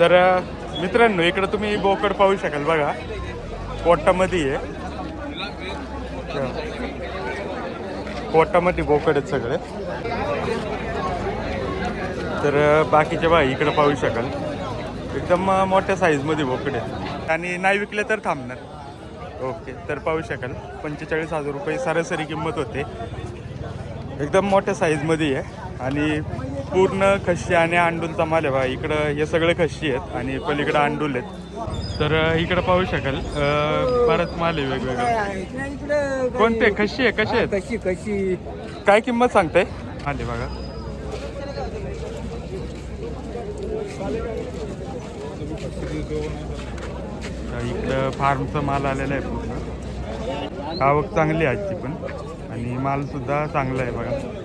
तर मित्रांनो इकडं तुम्ही बोकड पाहू शकाल बघा. पोटामध्ये आहे. पोटामध्ये बोकड आहेत सगळे. तर बाकीचे बघा इकडं पाहू शकाल. एकदम मोठ्या साईजमध्ये बोकड आहेत. आणि नाही विकले तर थांबणार. ओके तर पाहू शकाल. पंचेचाळीस हजार रुपये सरासरी किंमत होते. एकदम मोठ्या साईजमध्ये आहे. आणि पूर्ण खशी आणि अंडूलचा माल आहे बघा. इकडं हे सगळे खशी आहेत आणि पलीकडं अंडूल आहेत. तर इकडं पाहू शकाल. बराच माल आहे वेगवेगळा. कोणते? खशी आहे? कसे आहेत? कशी कशी काय किंमत सांगताय? आले बघा. इकडं फार्मचा माल आलेला आहे पूर्ण. आवक चांगली आहे आजची पण. आणि माल सुद्धा चांगला आहे बघा.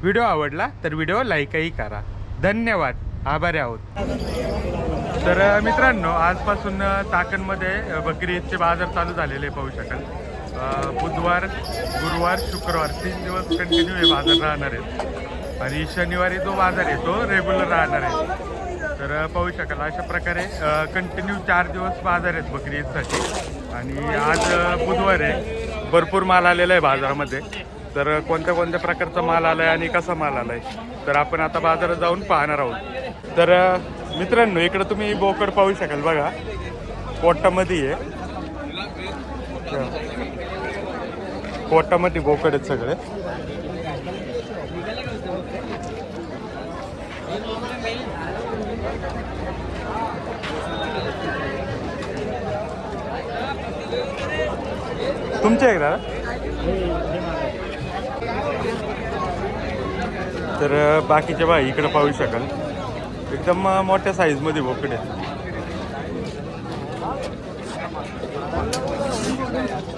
व्हिडिओ आवडला तर व्हिडिओ लाईकही करा. धन्यवाद. आभारी आहोत. तर मित्रांनो आजपासून ताकणमध्ये चाकणमध्ये बकरी ईदचे बाजार चालू झालेले पाहू शकाल. बुधवार गुरुवार शुक्रवार तीन दिवस कंटिन्यू हे बाजार राहणार आहेत. आणि शनिवारी जो बाजार आहे तो रेग्युलर राहणार आहे. तर पाहू शकाल अशा प्रकारे कंटिन्यू चार दिवस बाजार आहेत बकरी ईदसाठी. आणि आज बुधवार आहे. भरपूर माल आलेला आहे बाजारामध्ये. तर कोणत्या कोणत्या प्रकारचा माल आला आहे आणि कसा माल आला आहे तर आपण आता बाजारात जाऊन पाहणार आहोत. तर मित्रांनो इकडं तुम्ही बोकड पाहू शकाल बघा. पोटामध्ये आहे. पोटामध्ये बोकड आहेत सगळे. तुमच्या आहे का तर बाकीचे बा इकडं पाहू शकाल. एकदम मोठ्या साईजमध्ये बोकड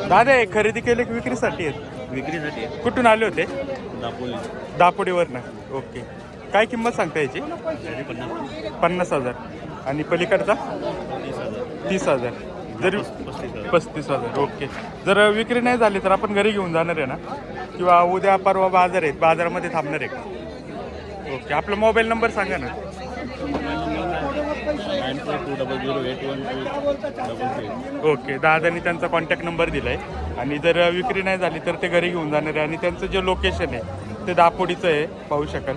दादा हे खरेदी केले की विक्रीसाठी आहेत? विक्रीसाठी कुठून आले होते? दापोली. दापोडीवरनं ओके. काय किंमत सांगता याची? पन्नास. पन्नास हजार. आणि पलीकडचा? तीस हजार. जरी पस्तीस हजार ओके. जर विक्री नाही झाली तर आपण घरी घेऊन जाणार आहे ना? किंवा उद्या परवा बाजार आहेत बाजारामध्ये थांबणार आहे का? ओके आपला मोबाईल नंबर सांगा ना. डबल ओके दादानी त्यांचा कॉन्टॅक्ट नंबर दिला आहे आणि जर विक्री नाही झाली तर ते घरी घेऊन जाणार आहे. आणि त्यांचं जे लोकेशन आहे ते दापोडीचं आहे पाहू शकाल.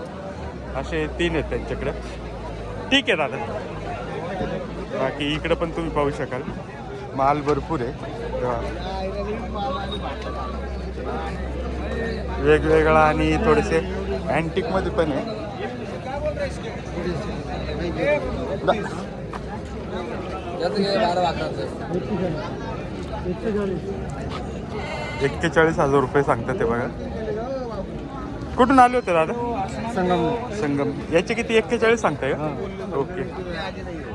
असे तीन आहेत त्यांच्याकडं. ठीक आहे दादा. बाकी इकडं पण तुम्ही पाहू शकाल. माल भरपूर आहे. वेगवेगळा आणि थोडेसे अँटिकमध्ये पण आहे. एक्केचाळीस हजार रुपये सांगतात ते बघा. कुठून आले होते दादा? संगम. संगम. याचे किती? एक्केचाळीस सांगताय ओके.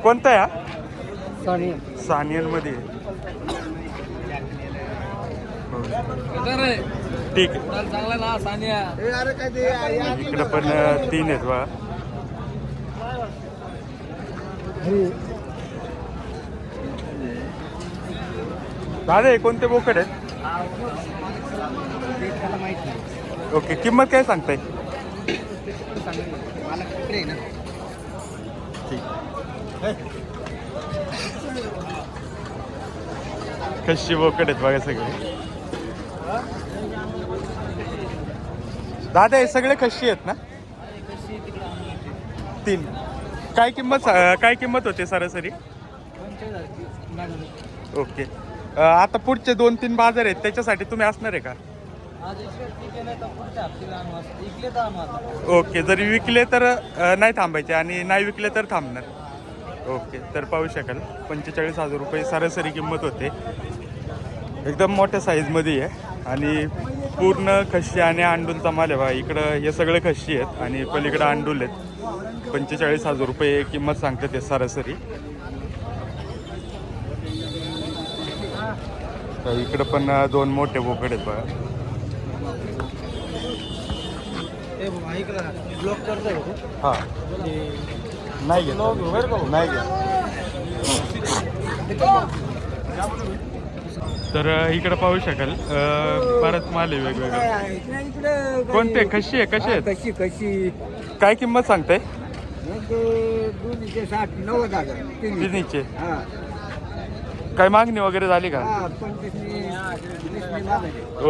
कोणता आहे सॉरी सानियनमध्ये. हो. ठीक आहे. चांगला ना सानिया. इकडं पण तीन आहेत बघा दादा हे कोणते बोकड आहेत? ओके किंमत काय सांगताय? ठीक. कशी बोकड आहेत बघा सगळे. दादा हे सगळे कशी आहेत ना? तीन. काय किंमत काय किंमत होते सरासरी? ओके. आता पुढचे दोन तीन बाजार आहेत त्याच्यासाठी तुम्ही असणार आहे का? ओके जर विकले तर नाही थांबायचे आणि नाही विकले तर थांबणार. ओके तर पाहू शकाल. पंचेचाळीस हजार रुपये सरासरी किंमत होते. एकदम मोठ्या साईजमध्ये आहे. आणि पूर्ण खशी आणि अंडूलचा माल आहे बघा. इकडं हे सगळे खशी आहेत आणि पलीकडं अंडूल आहेत. पंचेचाळीस हजार रुपये किंमत सांगतात ते सरासरी. तर इकडं पण दोन मोठे बोकड आहेत बघा. हा नाही नाही तर इकडं पाहू शकाल. बराच माल आहे वेगवेगळं. कोणते? कशी आहे? कसे आहेत? कशी कशी? काय किंमत सांगताय? तिन्हीचे काय मागणी वगैरे झाली का?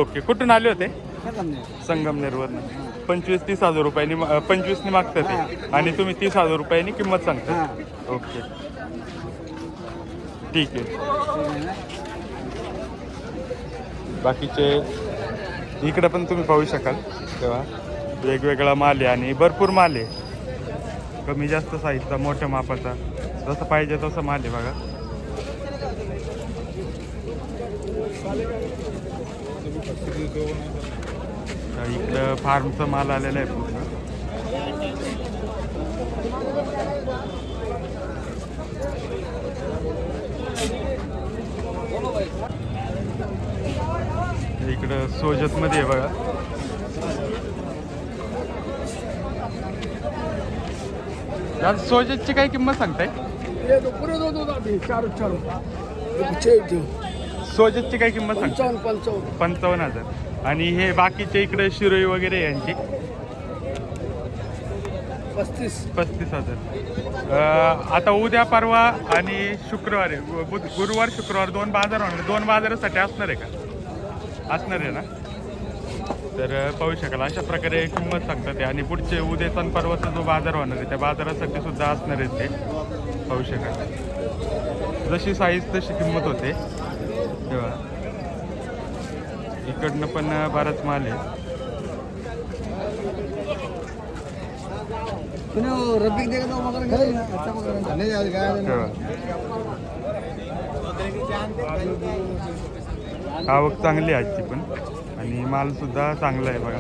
ओके. कुठून आले होते? संगमनेरवरनं. पंचवीस तीस हजार रुपयांनी पंचवीसनी मागतात ते. आणि तुम्ही तीस हजार रुपयांनी किंमत सांगता ओके. ठीक आहे. बाकीचे इकडे पण तुम्ही पाहू शकाल. तेव्हा वेगवेगळा माल आहे आणि भरपूर माल आहे. कमी जास्त साईजचा मोठ्या मापाचा. जसं पाहिजे तसं माल आहे बघा. इकडं फार्मचा माल आलेला आहे पूर्ण इकडं सोजतमध्ये आहे बघा. दादा सोजतची काय किंमत सांगताय? सोजतची काय किंमत सांगताय? पंचावन्न हजार. आणि हे बाकीचे इकडे शिरोई वगैरे यांची? पस्तीस पस्तीस हजार आता उद्या परवा आणि शुक्रवारी बुध- गुरुवार शुक्रवार दोन बाजार होणार. दोन बाजारासाठी असणार आहे का? असणार आहे ना? तर पाहू शकाल. अशा प्रकारे किंमत सांगतात आणि पुढचे उद्याचा आणि परवाचा जो बाजार होणार आहे त्या बाजारासाठी सुद्धा असणार आहे ते. पाहू शकाल. जशी साईज तशी किंमत होते. तेव्हा इकडनं पण बराच माल आहे. रब्बी आवक चांगली आहे आजची पण. आणि माल सुद्धा चांगला आहे बघा.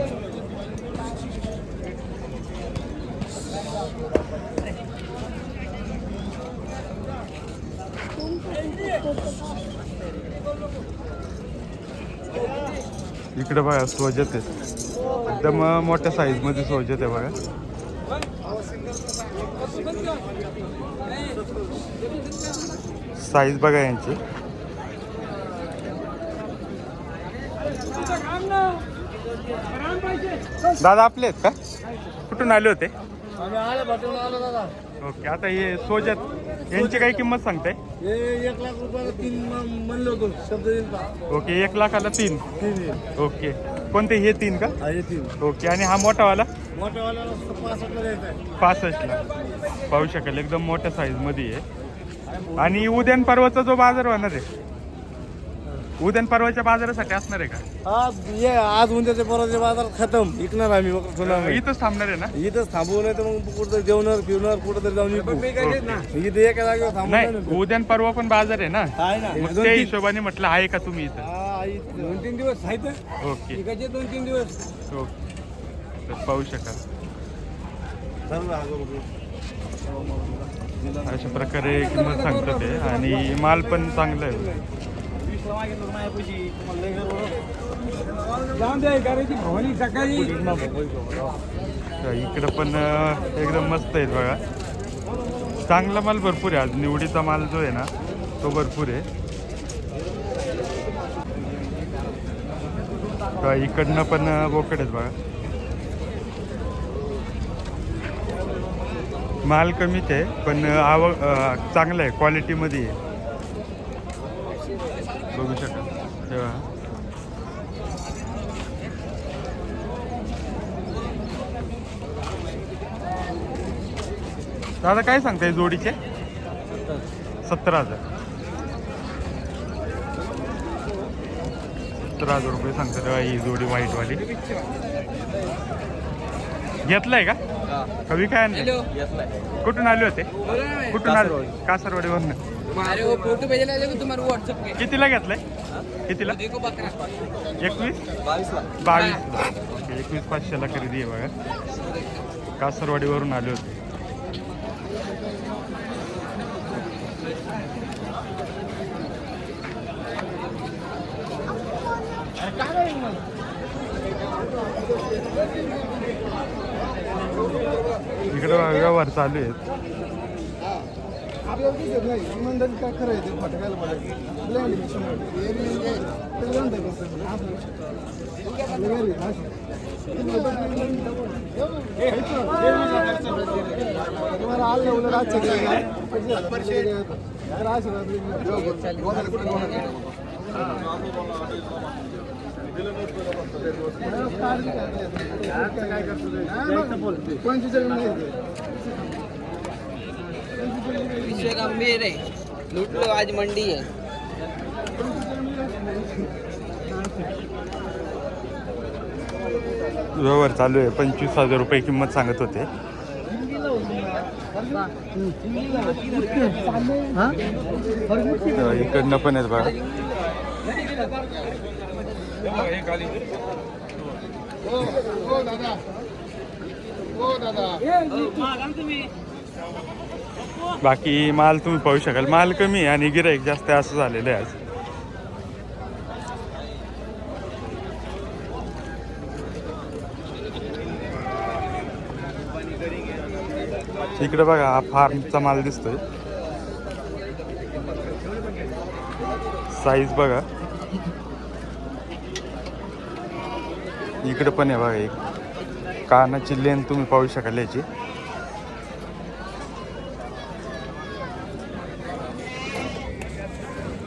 इकडे बघा सोजत आहे. एकदम मोठ्या साईजमध्ये सोजत आहे बघा. साईज बघा यांची. दादा आपले आहेत का? कुठून आले होते? ओके आता हे सोजत यांची काय किंमत सांगताय? एक लाख रुपयाला तीन म्हणलं होतो शब्द का? ओके एक लाखाला तीन. तीन येईल. ओके कोणते हे तीन का? हा, हे तीन. ओके आणि हा मोठावाला? मोठ्यावाल्याला पासष्टला द्यायचं आहे. पासष्टला. पाहू शकाल एकदम मोठ्या साईजमध्ये आहे. आणि उद्या आणि परवाचा जो बाजार होणार आहे उद्या आणि परवाच्या बाजारासाठी असणार आहे का? आज ये आज उद्याचे परवाचे बाजार खतम. विकणार आम्ही मग. इथंच थांबणार आहे ना? इथंच थांबवू नाही तर मग कुठं जेवणार फिरणार कुठं तरी जाऊन विकू. इथे एका जागेवर थांबू नाही उद्या आणि परवा पण बाजार आहे ना? आहे ना. मग दोन त्या तीन- हिशोबाने म्हटलं आहे का तुम्ही इथं? हा. दोन तीन दिवस आहेत ओके. इकडचे दोन तीन दिवस. ओके. तर पाहू शकाल. सर्व हजार रुपये अशा प्रकारे किंमत सांगतात ते आणि माल पण चांगला आहे. जाऊन द्या भवानी सकाळी इकडं पण एकदम मस्त आहेत बघा. चांगला माल भरपूर आहे. आज निवडीचा माल जो आहे ना तो भरपूर आहे. इकडनं पण बोकड आहेत बघा. माल कमीच आहे पण आवक चांगला आहे. क्वालिटीमध्ये आहे. बघू शकाल तेव्हा दादा काय सांगताय जोडीचे? सत्तर हजार. सत्तर हजार रुपये सांगतात तेव्हा ही जोडी व्हाईटवाली घेतलाय का? कवी काय आणलं कुठून आले होते? कुठून आले? कासरवाडीवरनं. अरे वो फोटो तुम्हारे व्हाट्सएप पे कितीला घेतलाय? कितीला? एकवीस? बावीस. ओके एकवीस पाचशेला खरेदी आहे बघा. कासरवाडीवरून आले होते. इकडे व्यवहार चालू आहेत आपल्याला दिसत नाही. इमानदारी काय खरं आहे ते फटकायला पाहिजे. म्हणजे ब्लँड म्हणजे तुम्हाला आलं उलट पंचवीस नाही विषय गंभीर है लूट लो आज मंडी है व्यवहार चालू आहे. पंचवीस हजार रुपये किंमत सांगत होते. तर इकडनं पण आहेत बघा. बाकी माल तुम्ही पाहू शकाल. माल कमी आहे आणि गिराईक जास्त असं झालेलं आहे आज. इकडे बघा हा फार्मचा माल दिसतोय. साईज बघा. इकडे पण आहे बघा एक. कानाची लेन तुम्ही पाहू शकाल याची.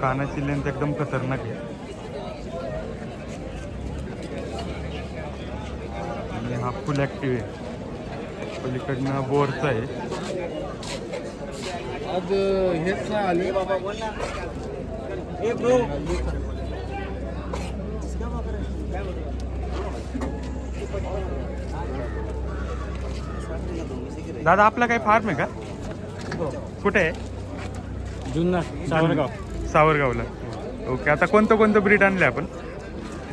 कानाची लेंथ एकदम खतरनाक आहे. आणि हा फुल ॲक्टिव्ह आहे. पलीकडनं बोरचा आहे. आज हेच नाही आले. दादा आपला काही फार्म आहे का? कुठे आहे? जुन्नर सावरगाव. सावरगावला. ओके आता कोणतं कोणतं ब्रीड आणलं आपण?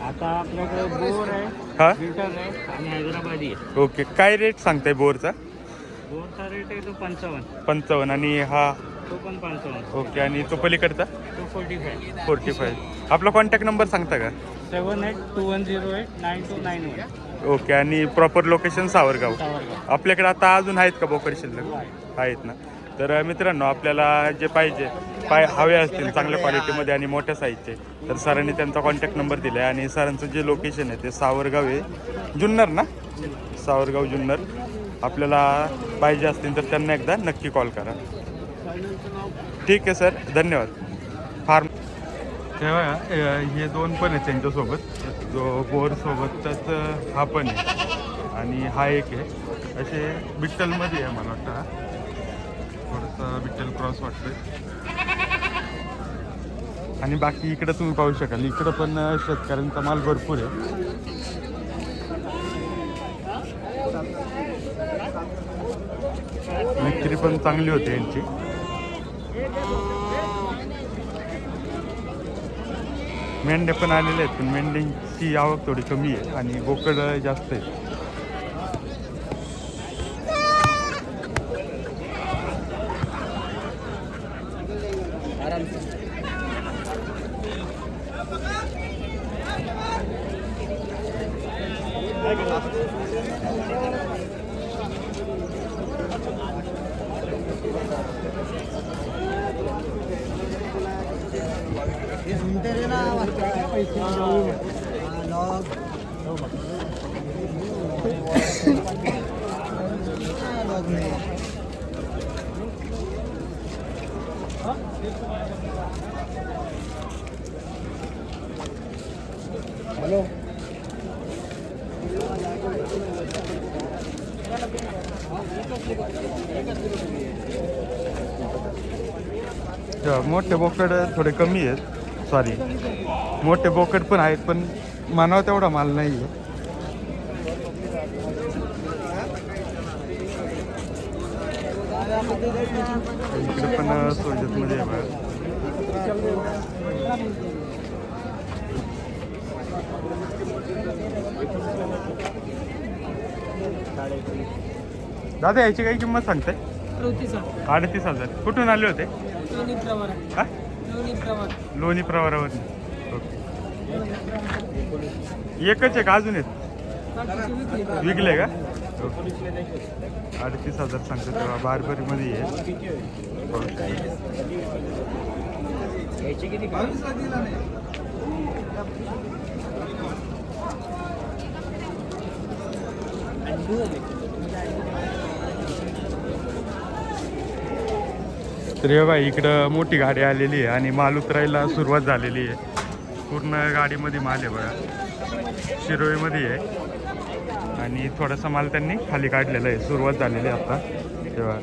आता आपल्याकडे बोर आहे हा? फिल्टर आहे आणि हैदराबादी आहे. ओके काय रेट सांगताय बोरचा? बोरचा रेट आहे तो पंचावन्न. पंचावन्न आणि हा? तो पण पंचावन्न. ओके आणि तो पलीकडचा? तो फोर्टी फाय फोर्टी फाईव्ह. आपला कॉन्टॅक्ट नंबर सांगता का? Seven eight two one zero eight nine two nine one. Okay आणि प्रॉपर लोकेशन सावरगाव. सावरगाव. आपल्याकडे आता अजून आहेत का बोकड शिल्लक? आहेत ना. तर मित्रांनो आपल्याला जे पाहिजे पाय हवे असतील चांगल्या क्वालिटीमध्ये आणि मोठ्या साईजचे तर सरांनी त्यांचा कॉन्टॅक्ट नंबर दिला आहे आणि सरांचं जे लोकेशन आहे ते सावरगाव आहे. जुन्नर ना? सावरगाव जुन्नर. आपल्याला पाहिजे असतील तर त्यांना एकदा नक्की कॉल करा. ठीक आहे सर. धन्यवाद. फार्म तेव्हा हे दोन पण आहेत त्यांच्यासोबत. जो बोरसोबतच हा पण आहे. आणि हा एक आहे. असे बिट्टलमध्ये आहे मला वाटतं थोडंसं विठ्ठल क्रॉस वाटतंय. आणि बाकी इकडं तुम्ही पाहू शकाल. इकडं पण शेतकऱ्यांचा माल भरपूर आहे. विक्री पण चांगली होते यांची. मेंढे पण आलेले आहेत पण मेंढ्यांची आवक थोडी कमी आहे आणि बोकड जास्त आहे. तेव्हा मोठे बोकड थोडे कमी आहेत. सॉरी मोठे बोकड पण आहेत पण मानव तेवढा माल नाही आहे इकडे पण सोजतमध्ये आहे दादा याची काही किंमत सांगताय? चौतीस अडतीस हजार. कुठून आले होते? लोणी प्रवार. हा? लोणी प्रवार. लोणी प्रवारावर ओके. एकच आहे का अजून आहेत विकले. का. अडतीस हजार सांगतो तेव्हा बारबरीमध्ये आहे. तर हे बाई इकडं मोठी गाडी आलेली आहे आणि माल उतरायला सुरुवात झालेली आहे. पूर्ण गाडीमध्ये माल आहे बघा. शिरोईमध्ये आहे. आणि थोडासा माल त्यांनी खाली काढलेला आहे. सुरुवात झालेली आहे आता. तेव्हा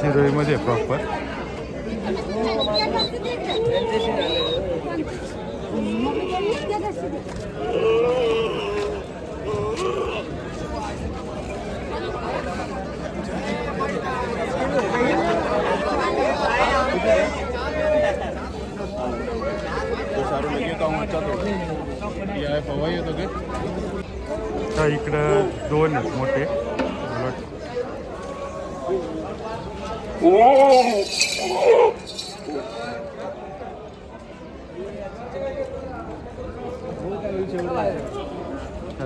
शिरोईमध्ये प्रॉपर तर इकडं दोन आहेत मोठे.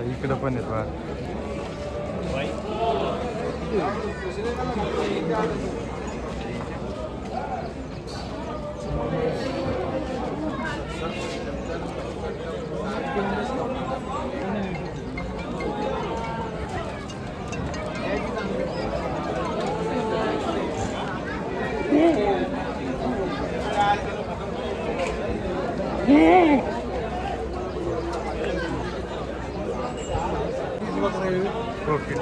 इकडं पण आहेत बघा ओके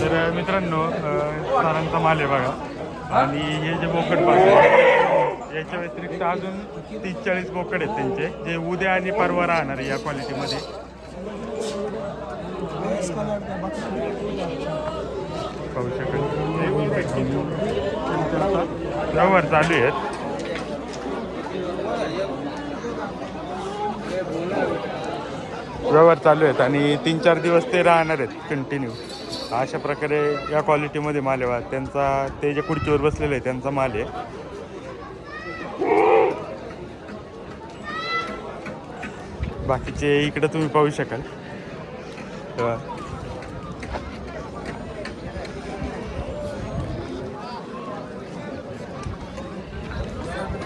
तर मित्रांनो अं, सारांचा माल आहे बघा आणि हे जे बोकड पाहतो याच्या व्यतिरिक्त अजून तीस चाळीस बोकड आहेत त्यांचे जे उद्या आणि परवा राहणार आहे या क्वालिटीमध्ये. पाहू शकत व्यवहार चालू आहेत. व्यवहार चालू आहेत आणि तीन चार दिवस ते राहणार आहेत कंटिन्यू अशा प्रकारे या क्वालिटीमध्ये माल आहे त्यांचा ते जे खुर्चीवर बसलेले आहे त्यांचा माल आहे. बाकीचे इकडे तुम्ही पाहू शकाल.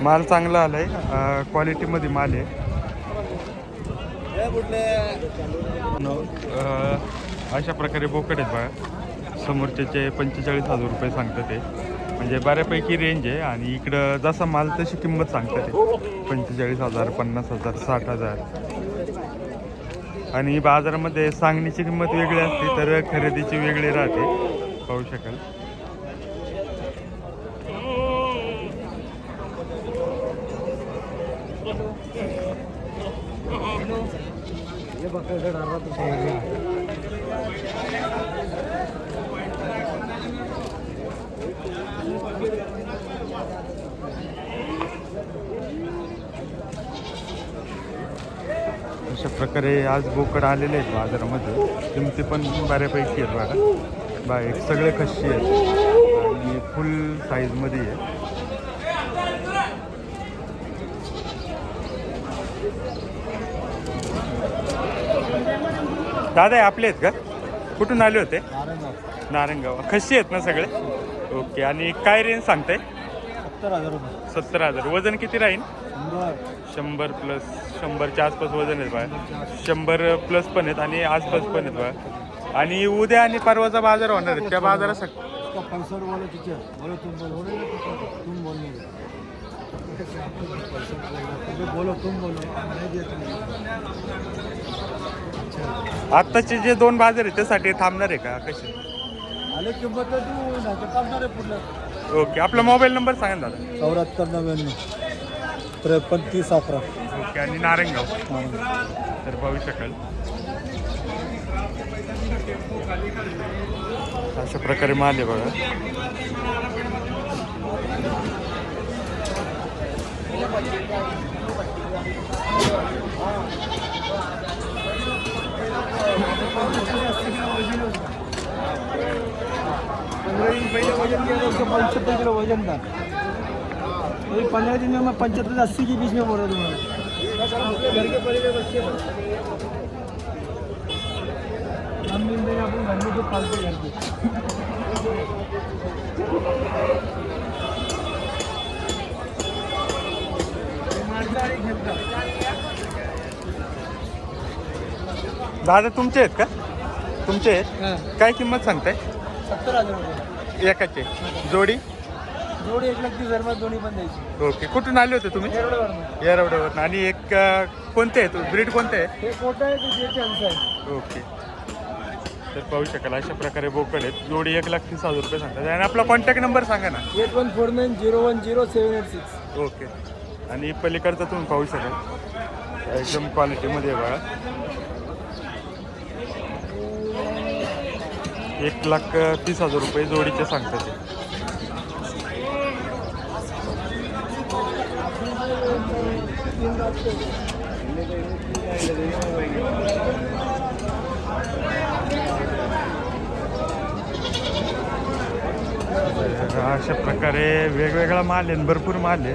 माल चांगला आलाय. क्वालिटीमध्ये माल आहे. अशा प्रकारे बोकड आहेत बघा. समोरच्याचे पंचेचाळीस हजार रुपये सांगतं ते. म्हणजे बऱ्यापैकी रेंज आहे आणि इकडं जसा माल तशी किंमत सांगतं ते. पंचेचाळीस हजार पन्नास हजार साठ हजार. आणि बाजारामध्ये सांगणीची किंमत वेगळी असते तर खरेदीची वेगळी राहते. पाहू शकाल अशा प्रकारे आज बोकड आलेले आहेत बाजारामध्ये. किमती पण बऱ्यापैकी आहेत बघा. बा एक सगळे खशी आहेत. आणि फुल साईजमध्ये आहे दादा हे आपले आहेत का? कुठून आले होते? नारायणगाव खशी आहेत ना सगळे? ओके. आणि काय रेंज सांगताय? सत्तर हजार सत्तर हजार. वजन किती राहील? शंभर प्लस शंभरच्या आसपास वजन आहेत बघा शंभर प्लस पण आहेत आणि आसपास पण आहेत बघा आणि उद्या आणि परवाचा बाजार होणार आहे. त्या दिया तुम आत्ताचे जे दोन बाजार आहेत त्यासाठी थांबणार आहे का? कसे? आले ओके. आपला मोबाईल नंबर सांगा दादा. चौऱ्याहत्तर नव्याण्णव. त्रेपन्न तीस अकरा. ओके आणि नारायणगाव तर पाहू शकाल. अशा प्रकारे माल आहे बघा. पहले वजन पचहत्तर किलो वजन था वही पंद्रह दिन में मैं पचहत्तर अस्सी के बीच में बोल रहा तुम्हारा घर के पहले बच्चे हम मिल देंगे अपन घर में तो पालते घर पे दादा तुमचे आहेत का? तुमचे आहेत? काय किंमत सांगताय? सत्तर हजार एकाचे. जोडी? जोडी एक लाख तीस हजारमध्ये दोन्ही पण द्यायची. ओके कुठून आले होते तुम्ही. येरवड्यावरून आणि एक अं, कोणते आहेत ब्रीड कोणते आहे? हे कोटा आहे ते जे त्यांचं आहे. ओके. तर पाहू शकाल अशा प्रकारे बोकड आहेत. जोडी एक लाख तीस हजार रुपये सांगतात. आणि आपला कॉन्टॅक्ट नंबर सांगा ना. Eight one four nine zero one zero seven eight six. Okay. आणि पलीकडचं तुम्ही पाहू शकाल. एकदम क्वालिटीमध्ये आहे बघा. एक लाख अं, तीस हजार रुपये जोडीचे सांगतात. ते. अशा प्रकारे वेगवेगळा माल आहे आणि भरपूर माल आहे.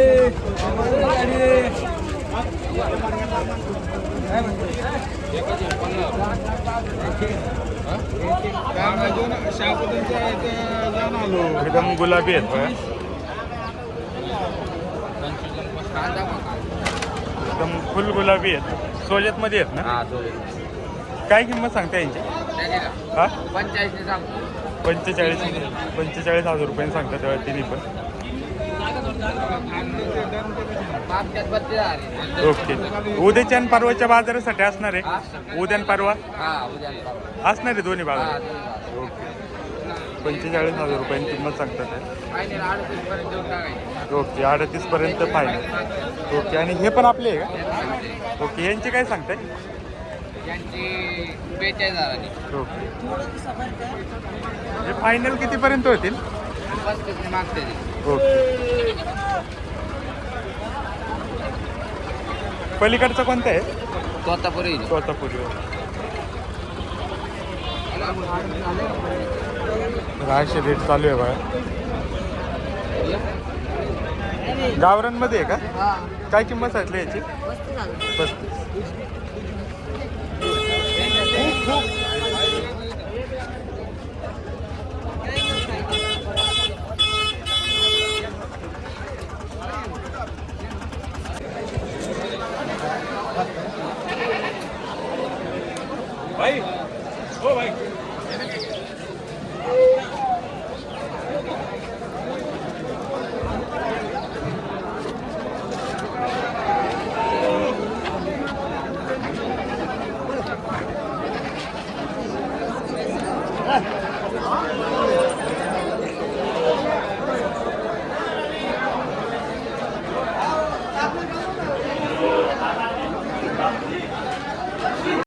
एकदम गुलाबी आहेत एकदम फुल गुलाबी आहेत. सोजतमध्ये आहेत ना? काय किंमत सांगता यांची? हा? पंचेचाळीस पंचेचाळीस हजार रुपयांनी सांगतात तिन्ही पण. ओके. उद्याच्या आणि परवाच्या बाजारासाठी असणार आहे? उद्या आणि परवा? असणार आहे दोन्ही बाजार ओके. पंचेचाळीस हजार रुपयांनी किंमत सांगतात ओके अडतीस पर्यंत फायनल ओके आणि हे पण आपले आहे का? ओके यांचे काय सांगताय? ओके. हे फायनल कितीपर्यंत होतील? ओके. पलीकडचं कोणतं आहे? स्वतःपुरी स्वतःपूर्वी राहायचे रेट चालू आहे बघा गावरांमध्ये आहे का? काय किंमत सांगितली याची? पस्तीस.